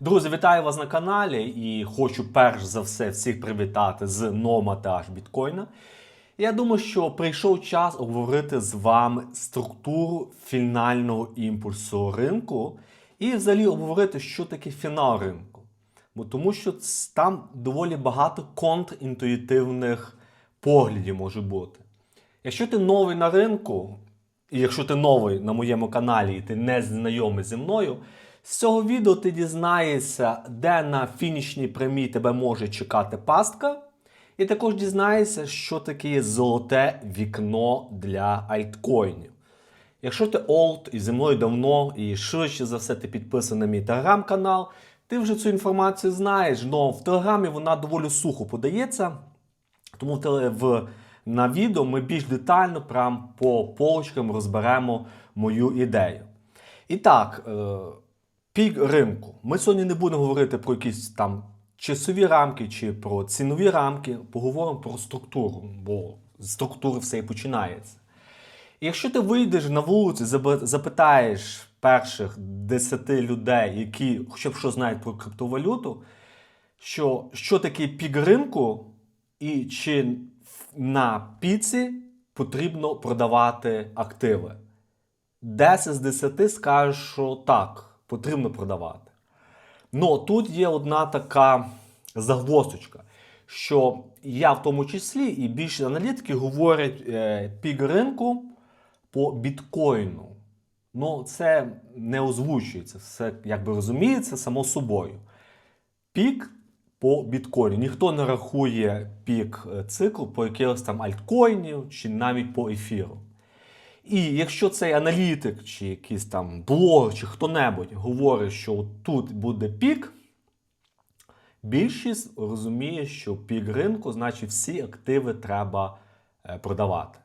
Друзі, вітаю вас на каналі і хочу перш за все всіх привітати з номатаж біткоїна. Я думаю, що прийшов час обговорити з вами структуру фінального імпульсу ринку і взагалі обговорити, що таке фінал ринку. Бо тому що там доволі багато контрінтуїтивних поглядів може бути. Якщо ти новий на ринку, і якщо ти новий на моєму каналі і ти не знайомий зі мною, з цього відео ти дізнаєшся, де на фінішній прямій тебе може чекати пастка. І також дізнаєшся, що таке золоте вікно для альткоїнів. Якщо ти олд і зі мною давно, і швидше за все ти підписаний на мій телеграм-канал, ти вже цю інформацію знаєш, але в телеграмі вона доволі сухо подається. Тому в, на відео ми більш детально прям по полочкам розберемо мою ідею. І так, е, пік ринку. Ми сьогодні не будемо говорити про якісь там часові рамки чи про цінові рамки, поговоримо про структуру, бо з структури все і починається. Якщо ти вийдеш на вулицю, запитаєш перших 10 людей, які хоча б що знають про криптовалюту, що, що таке пік ринку, і чи на піці потрібно продавати активи. 10 з 10 скажуть, що так, потрібно продавати. Ну, тут є одна така загвоздочка, що я в тому числі і більше аналітики говорять е, пік ринку по біткоїну. Ну, це не озвучується, все якби розуміється само собою. Пік по біткоїну. Ніхто не рахує пік е, циклу по якихось там альткоїнів чи навіть по ефіру. І якщо цей аналітик, чи якийсь там блогер, чи хто-небудь говорить, що тут буде пік, більшість розуміє, що пік ринку, значить всі активи треба е, продавати.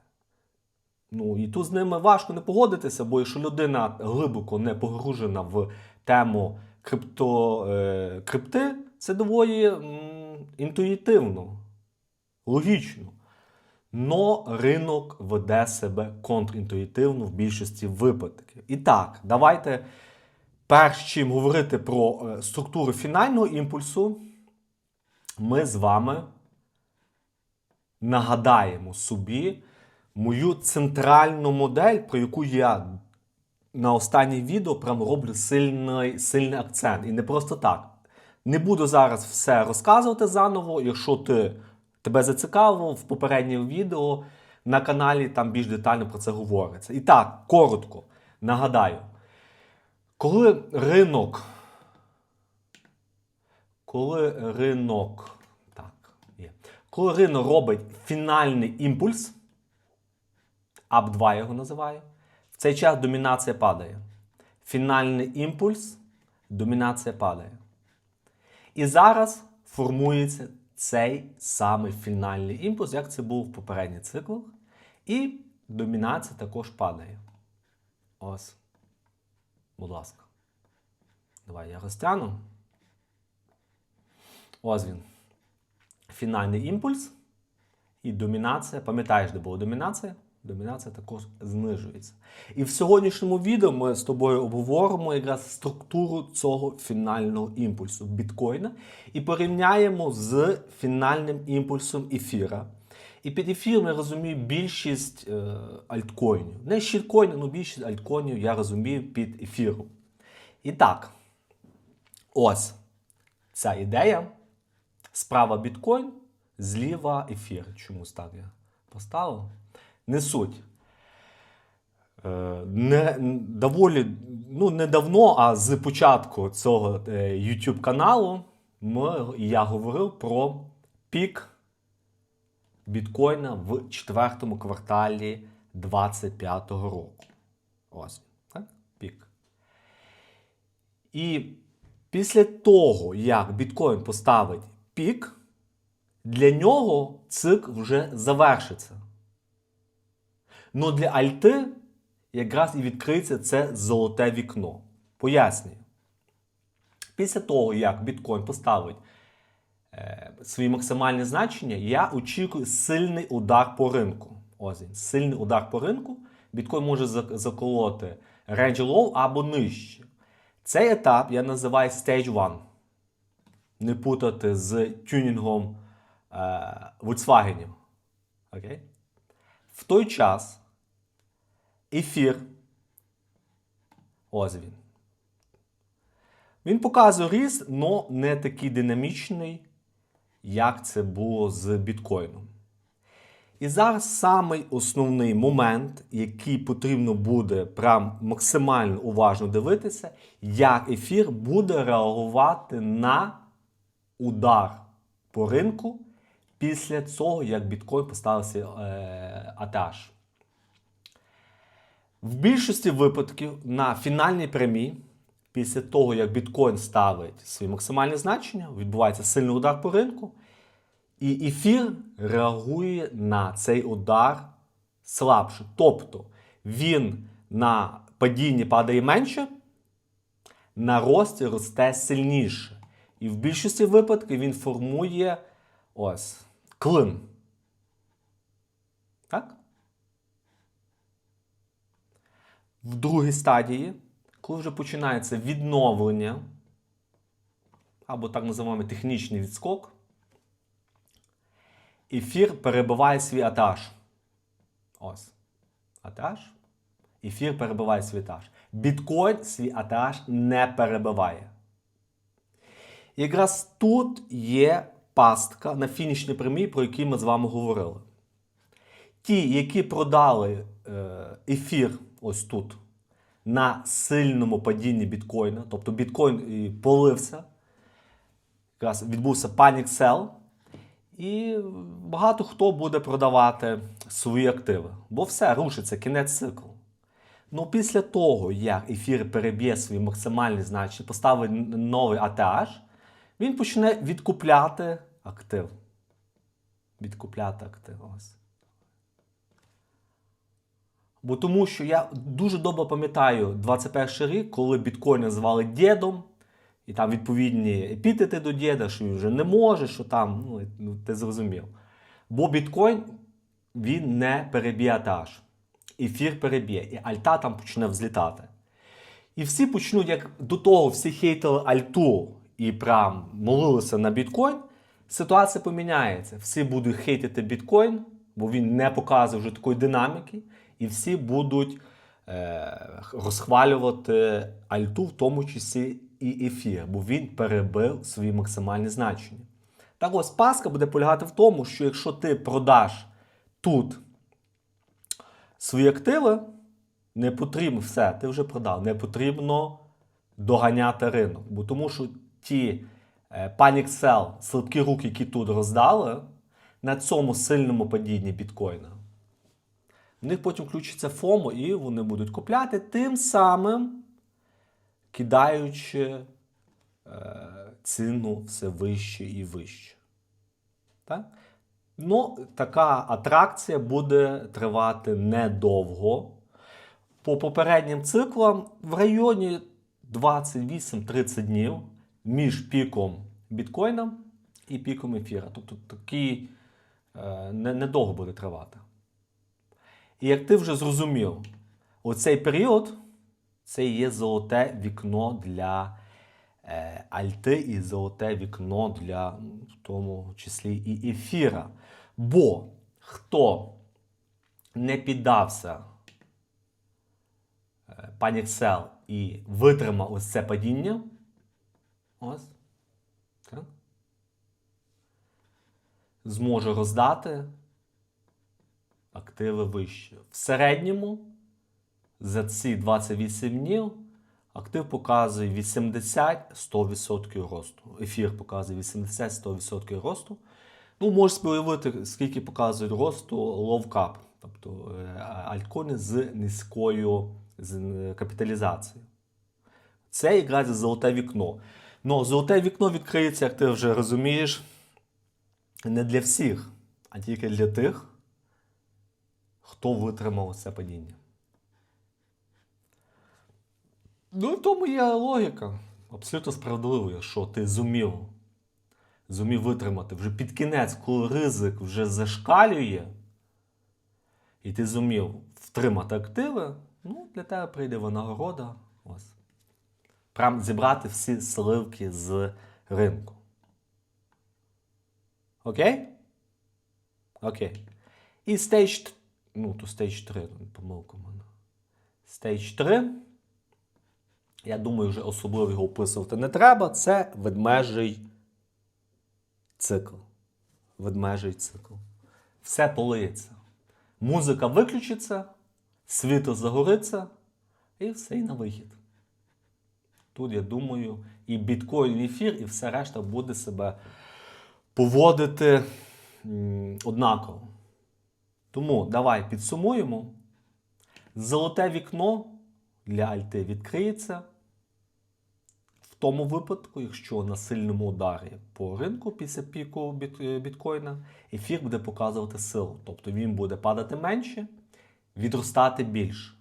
Ну і тут з ними важко не погодитися, бо якщо людина глибоко не погружена в тему крипто, е, крипти, це доволі м, інтуїтивно, логічно. Но ринок веде себе контрінтуїтивно в більшості випадків. І так, давайте, перш чим говорити про е, структуру фінального імпульсу, ми з вами нагадаємо собі мою центральну модель, про яку я на останнє відео прям роблю сильний, сильний акцент. І не просто так. Не буду зараз все розказувати заново. Якщо ти тебе зацікавило в попередньому відео на каналі, там більш детально про це говориться. І так, коротко нагадаю, коли ринок, коли ринок, так, є, коли ринок робить фінальний імпульс, ап 2 його називаю, в цей час домінація падає. Фінальний імпульс, домінація падає. І зараз формується цей самий фінальний імпульс, як це був в попередніх циклах. І домінація також падає. Ось. Будь ласка. Давай я розтягну. Ось він. Фінальний імпульс. І домінація. Пам'ятаєш, де була домінація? Домінація також знижується. І в сьогоднішньому відео ми з тобою обговоримо якраз структуру цього фінального імпульсу біткоїна і порівняємо з фінальним імпульсом ефіра. І під ефіром я розумію більшість е, альткоїнів. Не щіткоїнів, але більшість альткоїнів я розумію під ефіром. І так, ось ця ідея. Справа біткоін, зліва ефір. Чомусь так я поставив. Не суть. Е, Не, доволі, ну, не давно, а з початку цього е, YouTube каналу я говорив про пік біткоїна в четвертому кварталі 2025 року. Ось. І після того, як біткоін поставить пік, для нього цикл вже завершиться. Ну для Альти якраз і відкриється це золоте вікно. Пояснюю. Після того, як біткоін поставить е, свої максимальні значення, я очікую сильний удар по ринку. Ось він, сильний удар по ринку. Біткоін може заколоти range low або нижче. Цей етап я називаю Stage 1. Не путати з тюнінгом е, Volkswagen. Окей? В той час ефір. Ось він. Він показує ріст, але не такий динамічний, як це було з біткоїном. І зараз самий основний момент, який потрібно буде прям максимально уважно дивитися, як ефір буде реагувати на удар по ринку після цього, як біткоін поставився е, атаж. В більшості випадків на фінальній прямій, після того, як біткоін ставить свої максимальні значення, відбувається сильний удар по ринку, і ефір реагує на цей удар слабше. Тобто він на падінні падає менше, на рості росте сильніше. І в більшості випадків він формує ось клин. Так? В другій стадії, коли вже починається відновлення, або так називаємо технічний відскок, ефір перебиває свій атаж. Ось. Атаж. Ефір перебиває свій атаж. Біткоін свій атаж не перебиває. І якраз тут є пастка на фінішній прямій, про які ми з вами говорили. Ті, які продали е, ефір ось тут на сильному падінні біткоїна, тобто біткоін полився, якраз відбувся panic sell, і багато хто буде продавати свої активи, бо все рушиться, кінець циклу. Ну, після того, як ефір переб'є свої максимальні значення, поставить новий ATH, він почне відкупляти актив. Відкупляти актив. Ось. Бо тому що я дуже добре пам'ятаю 21 рік, коли біткоін називали дідом, і там відповідні епітети до діда, що він вже не може, що там, ну, ну ти зрозумів. Бо біткоін він не переб'є атаж. Ефір переб'є, і альта там почне взлітати. І всі почнуть, як до того, всі хейтили альту і прям молилися на біткоін. Ситуація поміняється. Всі будуть хейтити біткоін, бо він не показує вже такої динаміки, і всі будуть е, розхвалювати альту, в тому числі і ефір, бо він перебив свої максимальні значення. Так ось паска буде полягати в тому, що якщо ти продаш тут свої активи, не потрібно все, ти вже продав, не потрібно доганяти ринок. Бо тому що ті е, panic sell, слабкі руки, які тут роздали, на цьому сильному падінні біткоїна, в них потім включиться ФОМО і вони будуть купляти, тим самим кидаючи е, ціну все вище і вище. Так? Ну, така атракція буде тривати недовго. По попереднім циклам в районі 28-30 днів між піком біткоїна і піком ефіра. Тобто такий е, недовго буде тривати. І як ти вже зрозумів, оцей період це є золоте вікно для е, альти і золоте вікно для в тому числі і ефіра. Бо хто не піддався е, Panic і витримав ось це падіння, ось, зможе роздати активи вище. В середньому за ці 28 днів актив показує 80-100% росту. Ефір показує 80-100% росту. Ну, можеш уявити, скільки показують росту cap, тобто е, альткоїни з низькою е, капіталізацією. Це якраз золоте вікно. Ну, золоте вікно відкриється, як ти вже розумієш, не для всіх, а тільки для тих, хто витримав це падіння. Ну, в тому є логіка. Абсолютно справедливо, що ти зумів, зумів витримати вже під кінець, коли ризик вже зашкалює, і ти зумів втримати активи, ну, для тебе прийде винагорода. Ось. Прям зібрати всі сливки з ринку. Окей? Окей. І стейдж. Ну, то стейдж 3, помилка в мене. Стейдж 3. Я думаю, вже особливо його описувати не треба. Це ведмежий цикл. Ведмежий цикл. Все полиється. Музика виключиться, світло загориться, і все і на вихід. Тут, я думаю, і біткоін, і ефір, і все решта буде себе поводити однаково. Тому давай підсумуємо. Золоте вікно для Альти відкриється в тому випадку, якщо на сильному ударі по ринку після піку е, біткоїна ефір буде показувати силу. Тобто він буде падати менше, відростати більше.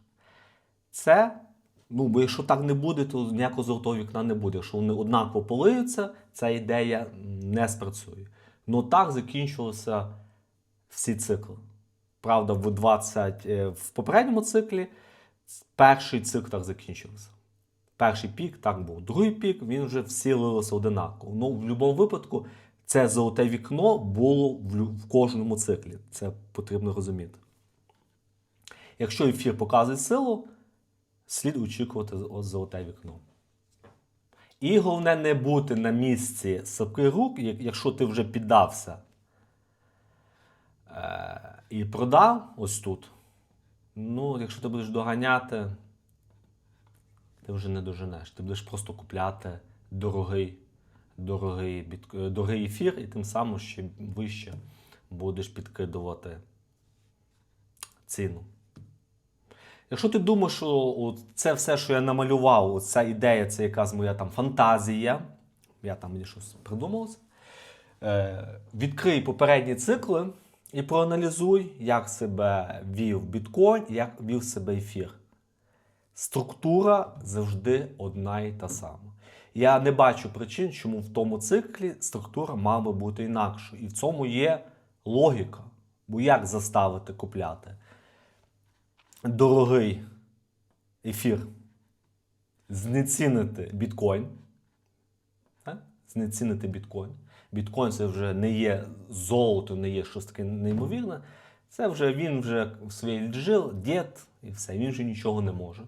Це, ну, бо якщо так не буде, то ніякого золотого вікна не буде. Якщо вони однаково полиються, ця ідея не спрацює. Ну так закінчувалися всі цикли. Правда, в 20 е, в попередньому циклі перший цикл так закінчився. Перший пік так був. Другий пік він вже всі лилося одинаково. Ну, в будь-якому випадку, це золоте вікно було в кожному циклі. Це потрібно розуміти. Якщо ефір показує силу, слід очікувати ось золоте вікно. І головне не бути на місці слабких рук, якщо ти вже піддався е, і продав ось тут. Ну, якщо ти будеш доганяти, ти вже не доженеш. Ти будеш просто купляти дорогий, дорогий, е, дорогий ефір, і тим самим ще вище будеш підкидувати ціну. Якщо ти думаєш, що от це все, що я намалював, ця ідея, це якась моя там фантазія, я там мені щось придумав, е, відкрий попередні цикли і проаналізуй, як себе вів біткоін, як вів себе ефір. Структура завжди одна і та сама. Я не бачу причин, чому в тому циклі структура мала бути інакшою. І в цьому є логіка. Бо як заставити купляти дорогий ефір, знецінити біткоін. Знецінити біткоін. Біткоін це вже не є золото, не є щось таке неймовірне. Це вже він вже в своїй віджив, дід і все, він вже нічого не може.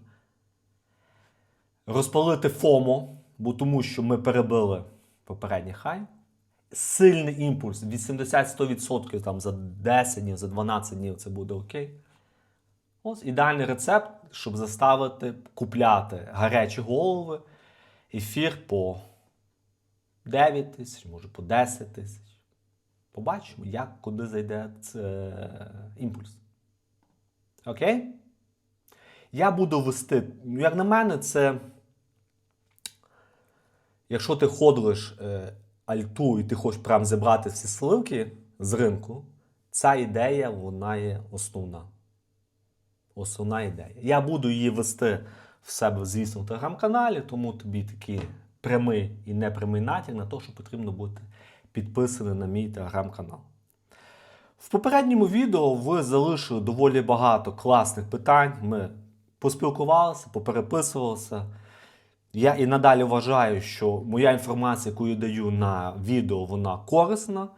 Розпалити ФОМО, бо тому що ми перебили попередній хай. Сильний імпульс, 80-100% там за 10 днів, за 12 днів це буде окей. Ось ідеальний рецепт, щоб заставити купляти гарячі голови, ефір по 9 тисяч, може по 10 тисяч. Побачимо, як куди зайде це імпульс. Окей? Я буду вести, ну, як на мене, це. Якщо ти ходиш е, альту і ти хочеш прям зібрати всі сливки з ринку, ця ідея вона є основна. Основна ідея. Я буду її вести в себе, звісно, в телеграм-каналі, тому тобі такий прямий і непрямий натяк на те, що потрібно бути підписаним на мій телеграм-канал. В попередньому відео ви залишили доволі багато класних питань. Ми поспілкувалися, попереписувалися. Я і надалі вважаю, що моя інформація, яку я даю на відео, вона корисна.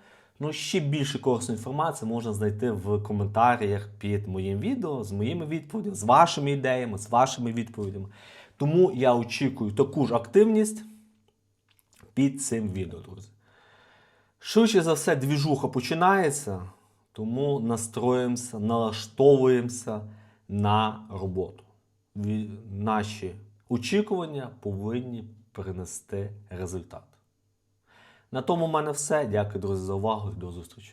Ну, ще більше корисної інформації можна знайти в коментарях під моїм відео з моїми відповідями, з вашими ідеями, з вашими відповідями. Тому я очікую таку ж активність під цим відео, друзі. Швидше за все, двіжуха починається, тому настроїмося, налаштовуємося на роботу. Наші очікування повинні принести результат. На тому в мене все. Дякую, друзі, за увагу і до зустрічі.